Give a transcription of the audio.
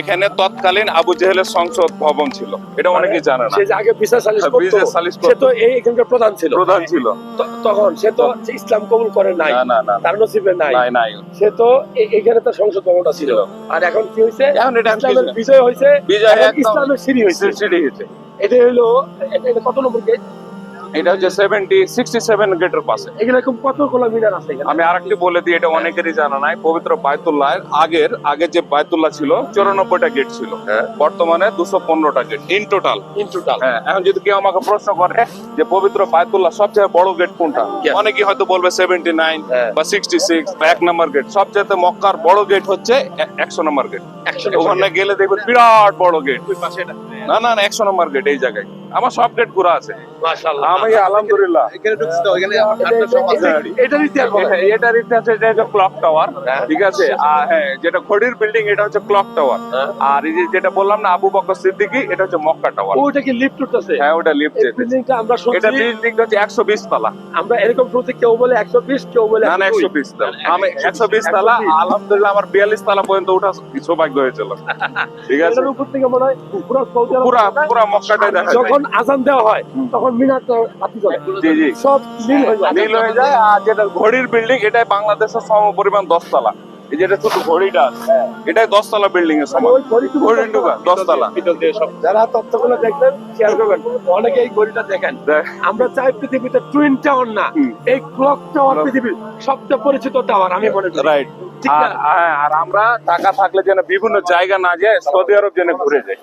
এখানে তৎকালীন আবু জেহেলের সংসদ ভবন ছিল। এটা অনেকেই জানে না। সে আগে বিচার সালিশ হ্যাঁ, করতো সালিশ সে তো এই এখানকার প্রধান ছিল। প্রধান ছিল। তখন সে তো ইসলাম কবুল করে নাই না না তার নসিবে নাই। নাই নাই। সে তো এখানে তো সংসদ ভবনটা ছিল। আর এখন কি হয়েছে এখন এটা ইসলামের বিজয় হয়েছে বিজয় ইসলামের সিঁড়ি হয়েছে সিঁড়ি হয়েছে এটা হলো এটা কত নম্বর গেট এটা হচ্ছে সেভেন্টি সিক্সটি সেভেন গেটের পাশে। এখানে এরকম কত কোলা মিনার আছে এখানে। আমি আরেকটি বলে দিই এটা অনেকেরই জানা নাই। পবিত্র বায়তুল্লাহ আগের আগে যে বায়তুল্লাহ ছিল চৌরানব্বইটা গেট ছিল। হ্যাঁ। বর্তমানে দুশো পনেরোটা gate in total in total হ্যাঁ এখন যদি কেউ আমাকে প্রশ্ন করে যে পবিত্র বায়তুল্লাহ সবচেয়ে বড় গেট কোনটা. অনেকেই হয়তো বলবে সেভেন্টি নাইন হ্যাঁ। বা সিক্সটি সিক্স বা এক নম্বর গেট সবচেয়ে মক্কার বড় গেট হচ্ছে একশো নম্বর গেট একশো ওখানে গেলে দেখবেন বিরাট বড় গেট না না না একশো নম্বর গেট এই জায়গায়। আমার সব গেট ঘুরা আছে। আমি আলহামদুলিল্লাহ। আছে। এটার ইতিহাস এটা- এটার ইতিহাস এটা হচ্ছে ক্লক টাওয়ার হ্যাঁ। ঠিক আছে? হ্যাঁ যেটা ঘড়ির বিল্ডিং এটা হচ্ছে ক্লক টাওয়ার হ্যাঁ। আর এই যেটা বললাম না আবু বকর সিদ্দিকী এটা হচ্ছে মক্কা টাওয়ার ওইটা কি লিফট উঠতেছে? হ্যাঁ ওটা লিফট এই আমরা এটা হচ্ছে একশো বিশ তলা। আমরা এরকম শুনছি কেউ বলে একশো বিশ কেউ বলে না না একশো বিশ তলা। আমি একশো বিশ তলা আলহামদুলিল্লাহ আমার বিয়াল্লিশ তলা পর্যন্ত ওঠা সৌভাগ্য হয়েছিল। ঠিক আছে? উপর থেকে মনে হয় পুরো পুরা পুরা মক্কাটাই দেখা যায়। যখন আজান দেওয়া হয় তখন মিনারটা বাতি জ্বলে। জি জি। সব নীল হয়ে যায়। নীল হয়ে যায় আর যেটা ঘড়ির বিল্ডিং এটাই বাংলাদেশের সম পরিমাণ দশতলা। এই যেটা শুধু ঘড়িটা আছে, এটাই দশতলা বিল্ডিং এর সমান। ঘড়ির দশতলা। যারা তথ্যগুলো দেখবেন শেয়ার করবেন। অনেকে এই ঘড়িটা দেখেন। আমরা চাই পৃথিবীতে টুইন টাওয়ার না। এই ক্লক টাওয়ার পৃথিবীর সবচেয়ে পরিচিত টাওয়ার আমি মনে করি রাইট? হ্যাঁ, আর আমরা টাকা থাকলে যেন বিভিন্ন জায়গা না যায় সৌদি আরব যেন ঘুরে যায়।